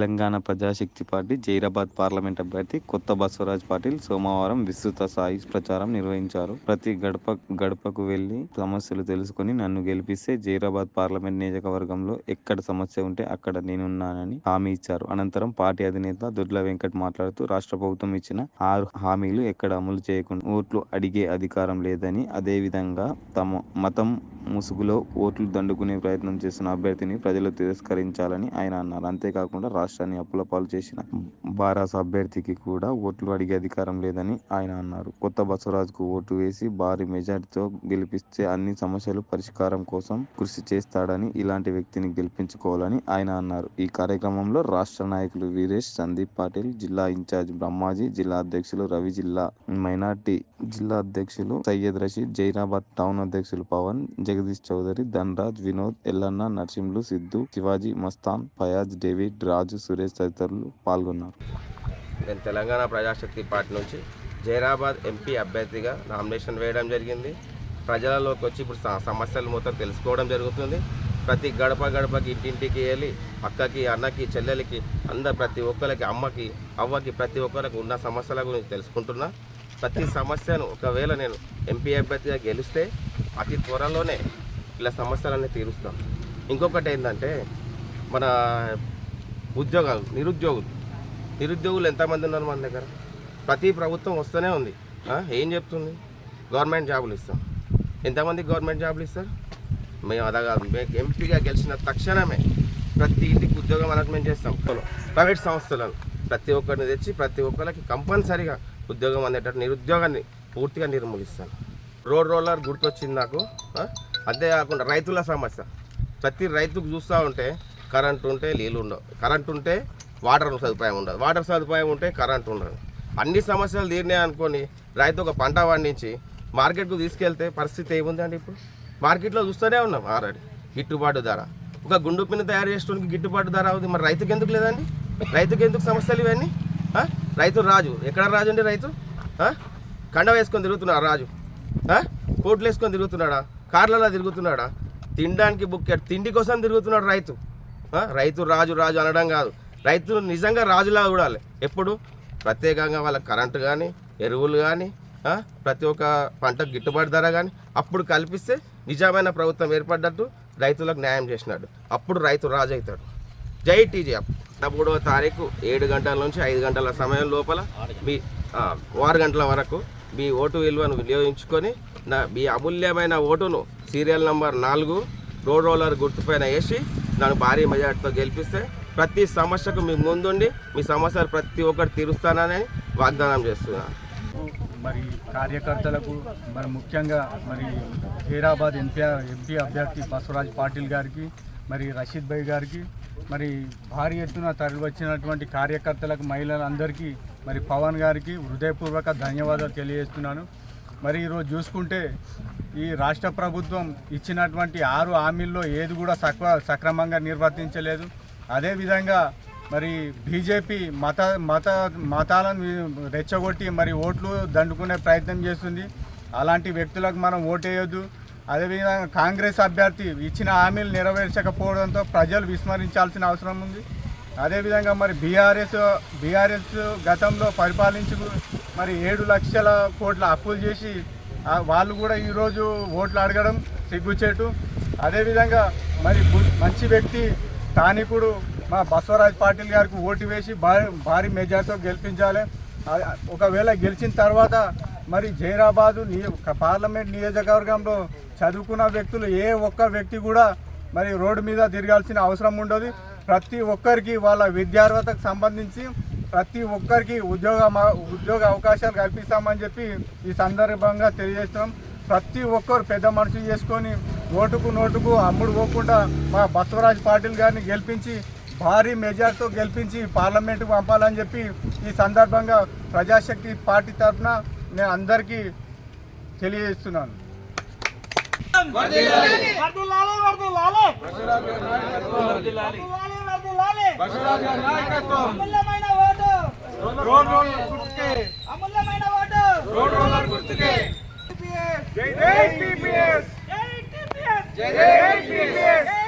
Telangana Prajashakti party Zaheerabad parliament అభ్యర్థి కొత్త బసవరాజ్ పాటిల్ సోమవారం విస్తృత స్థాయి ప్రచారం నిర్వహించారు. ప్రతి గడప గడపకు వెళ్ళి సమస్యలు తెలుసుకుని నన్ను గెలిపిస్తే జైరాబాద్ పార్లమెంట్ నియోజకవర్గంలో ఎక్కడ సమస్య ఉంటే అక్కడ నేనున్నానని హామీ ఇచ్చారు. అనంతరం పార్టీ అధినేత దొడ్ల వెంకట్ మాట్లాడుతూ రాష్ట్ర ప్రభుత్వం ఇచ్చిన ఆరు హామీలు ఎక్కడ అమలు చేయకుండా ఓట్లు అడిగే అధికారం లేదని అదేవిధంగా తమ మతం ముసుగులో ఓట్లు దండుకునే ప్రయత్నం చేస్తున్న అభ్యర్థిని ప్రజలు తిరస్కరించాలని ఆయన అన్నారు. అంతేకాకుండా రాష్ట్రాన్ని అప్పుల పాలు చేసిన బారాస అభ్యర్థికి కూడా ఓట్లు అడిగే అధికారం లేదని ఆయన అన్నారు. కొత్త బసవరాజుకు ఓటు వేసి భారీ మెజార్టీతో గెలిపిస్తే అన్ని సమస్యలు పరిష్కారం కోసం కృషి చేస్తాడని ఇలాంటి వ్యక్తిని గెలిపించుకోవాలని ఆయన అన్నారు. ఈ కార్యక్రమంలో రాష్ట్ర నాయకులు వీరేష్ సందీప్ పాటిల్ జిల్లా ఇన్ఛార్జ్ బ్రహ్మాజీ జిల్లా అధ్యక్షులు రవి జిల్లా మైనార్టీ జిల్లా అధ్యక్షులు సయ్యద్ రషీద్ జైరాబాద్ టౌన్ అధ్యక్షులు పవన్ జగదీష్ చౌదరి ధనరాజ్ వినోద్ ఎల్లన్న నరసింహులు సిద్ధు శివాజీ మస్తాన్ ఫయాజ్ డేవిడ్ రాజు సురేష్ తదితరులు పాల్గొన్నారు. నేను తెలంగాణ ప్రజాశక్తి పార్టీ నుంచి జైరాబాద్ ఎంపీ అభ్యర్థిగా నామినేషన్ వేయడం జరిగింది. ప్రజలలోకి వచ్చి ఇప్పుడు స- సమస్యలు మొత్తం తెలుసుకోవడం జరుగుతుంది. ప్రతి గడప గడపకి ఇంటింటికి వెళ్ళి అక్కకి అన్నకి చెల్లెలకి అందరు ప్రతి ఒక్కరికి అమ్మకి అవ్వకి ప్రతి ఒక్కరికి ఉన్న సమస్యల గురించి తెలుసుకుంటున్నా. ప్రతి సమస్యను ఒకవేళ నేను ఎంపీ అభ్యర్థిగా గెలిస్తే అతి త్వరలోనే ఇలా సమస్యలన్నీ తీరుస్తాం ఇంకొకటి ఏంటంటే మన ఉద్యోగాలు నిరుద్యోగులు. నిరుద్యోగులు ఎంతమంది ఉన్నారు మన దగ్గర? ప్రతి ప్రభుత్వం వస్తూనే ఉంది. ఏం చెప్తుంది? గవర్నమెంట్ జాబులు ఇస్తాం. ఎంతమంది గవర్నమెంట్ జాబులు ఇస్తారు? మేము అదా కాదు మేము ఎంపీగా గెలిచిన తక్షణమే ప్రతి ఇంటికి ఉద్యోగం అనౌన్స్మెంట్ చేస్తాం. ప్రైవేట్ సంస్థలను ప్రతి ఒక్కరిని తెచ్చి ప్రతి ఒక్కరికి కంపల్సరీగా ఉద్యోగం అందేటట్టు నిరుద్యోగాన్ని పూర్తిగా నిర్మూలిస్తాను. రోడ్ రోలర్ గుర్తొచ్చింది నాకు. అంతేకాకుండా రైతుల సమస్య. ప్రతి రైతుకు చూస్తూ ఉంటే కరెంట్ ఉంటే నీళ్ళు ఉండవు. కరెంట్ ఉంటే వాటర్ సదుపాయం ఉండదు. వాటర్ సదుపాయం ఉంటే కరెంట్ ఉండదు. అన్ని సమస్యలు తీరినాయి అనుకొని రైతు ఒక పంట పండించి మార్కెట్కు తీసుకెళ్తే పరిస్థితి ఏముందండి ఇప్పుడు? మార్కెట్లో చూస్తూనే ఉన్నాం ఆల్రెడీ. గిట్టుబాటు ధర. ఒక గుండు పిన్న తయారు చేసుకోవడానికి గిట్టుబాటు ధర అవుతుంది మరి రైతుకి ఎందుకు లేదండి? రైతుకి ఎందుకు సమస్యలు ఇవన్నీ? రైతు రాజు. ఎక్కడ రాజు అండి రైతు? కండ వేసుకొని తిరుగుతున్నాడు రాజు. కోట్లు వేసుకొని తిరుగుతున్నాడా? కార్లలో తిరుగుతున్నాడా? తినడానికి బుక్కెట్ తిండి కోసం తిరుగుతున్నాడు రైతు. రైతు రాజు రాజు అనడం కాదు. రైతులు నిజంగా రాజులా చూడాలి. ఎప్పుడు? ప్రత్యేకంగా వాళ్ళ కరెంటు కానీ ఎరువులు కానీ ప్రతి ఒక్క పంటకు గిట్టుబాటు ధర కానీ అప్పుడు కల్పిస్తే నిజమైన ప్రభుత్వం ఏర్పడ్డట్టు రైతులకు న్యాయం చేసినాడు. అప్పుడు రైతు రాజు అవుతాడు. జై టీజీఎఫ్ మూడవ తారీఖు ఏడు గంటల నుంచి ఐదు గంటల సమయం లోపల మీ ఆరు గంటల వరకు మీ ఓటు విలువను వినియోగించుకొని నా మీ అమూల్యమైన ఓటును సీరియల్ నంబర్ నాలుగు రోడ్ రోలర్ గుర్తుపైన వేసి నన్ను భారీ మెజార్టీతో గెలిపిస్తే ప్రతి సమస్యకు మీ ముందుండి మీ సమస్యలు ప్రతి ఒక్కటి తీరుస్తానని వాగ్దానం చేస్తున్నాను మరి కార్యకర్తలకు మరి ముఖ్యంగా మరి హీరాబాద్ ఎంపీ ఎంపీ అభ్యర్థి బసవరాజ్ పాటిల్ గారికి మరి రషీద్ భాయ్ గారికి మరి భారీ ఎత్తున తరలివచ్చినటువంటి కార్యకర్తలకు మహిళలందరికీ మరి పవన్ గారికి హృదయపూర్వక ధన్యవాదాలు తెలియజేస్తున్నాను. మరి ఈరోజు చూసుకుంటే ఈ రాష్ట్ర ప్రభుత్వం ఇచ్చినటువంటి ఆరు హామీల్లో ఏది కూడా సక్వ సక్రమంగా నిర్వర్తించలేదు. అదేవిధంగా మరి బీజేపీ మత మత మతాలను రెచ్చగొట్టి మరి ఓట్లు దండుకునే ప్రయత్నం చేస్తుంది. అలాంటి వ్యక్తులకు మనం ఓటేయొద్దు. అదేవిధంగా కాంగ్రెస్ అభ్యర్థి ఇచ్చిన హామీలు నెరవేర్చకపోవడంతో ప్రజలు విస్మరించాల్సిన అవసరం ఉంది. అదేవిధంగా మరి బీఆర్ఎస్ బీఆర్ఎస్ గతంలో పరిపాలించు మరి ఏడు లక్షల కోట్ల అప్పులు చేసి వాళ్ళు కూడా ఈరోజు ఓట్లు అడగడం సిగ్గుచేటు. అదేవిధంగా మరి మంచి వ్యక్తి స్థానికుడు మా బసవరాజ్ పాటిల్ గారికి ఓటు వేసి భారీ భారీ మెజార్టీతో గెలిపించాలి. ఒకవేళ గెలిచిన తర్వాత మరి జైరాబాదు నియ పార్లమెంట్ నియోజకవర్గంలో చదువుకున్న వ్యక్తులు ఏ ఒక్క వ్యక్తి కూడా మరి రోడ్డు మీద తిరగాల్సిన అవసరం ఉండదు. ప్రతి ఒక్కరికి వాళ్ళ విద్యార్హతకు సంబంధించి ప్రతి ఒక్కరికి ఉద్యోగ ఉద్యోగ అవకాశాలు కల్పిస్తామని చెప్పి ఈ సందర్భంగా తెలియజేస్తున్నాం ప్రతి ఒక్కరు పెద్ద మనుషులు చేసుకొని ఓటుకు నోటుకు అమ్ముడు పోకుండా మా బసవరాజ్ పాటిల్ గారిని గెలిపించి భారీ మెజార్టీతో గెలిపించి పార్లమెంటుకు పంపాలని చెప్పి ఈ సందర్భంగా ప్రజాశక్తి పార్టీ తరఫున నేను అందరికీ తెలియజేస్తున్నాను వర్ధిల్లాలి వర్ధిల్లాలి వర్ధిల్లాలి అమూల్యమైన ఓటు. జై టీపీఎస్. జై టీపీఎస్. జై